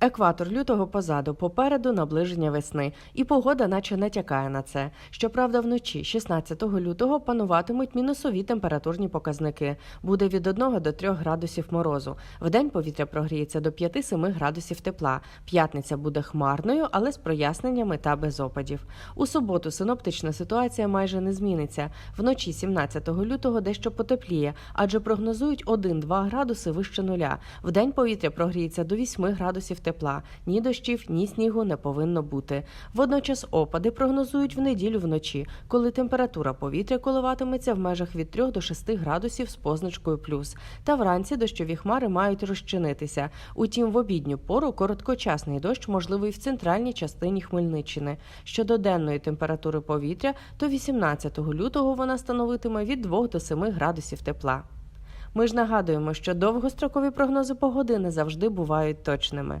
Екватор лютого позаду, попереду наближення весни, і погода наче натякає на це. Щоправда, вночі, 16 лютого, пануватимуть мінусові температурні показники. Буде від 1 до 3 градусів морозу. Вдень повітря прогріється до 5-7 градусів тепла. П'ятниця буде хмарною, але з проясненнями та без опадів. У суботу синоптична ситуація майже не зміниться. Вночі 17 лютого дещо потепліє, адже прогнозують 1-2 градуси вище нуля. Вдень повітря прогріється до 8 градусів тепла. Ні дощів, ні снігу не повинно бути. Водночас опади прогнозують в неділю вночі, коли температура повітря коливатиметься в межах від 3 до 6 градусів з позначкою плюс. Та вранці дощові хмари мають розчинитися. Утім, в обідню пору короткочасний дощ можливий в центральній частині Хмельниччини. Щодо денної температури повітря, то 18 лютого вона становитиме від 2 до 7 градусів тепла. Ми ж нагадуємо, що довгострокові прогнози погоди не завжди бувають точними.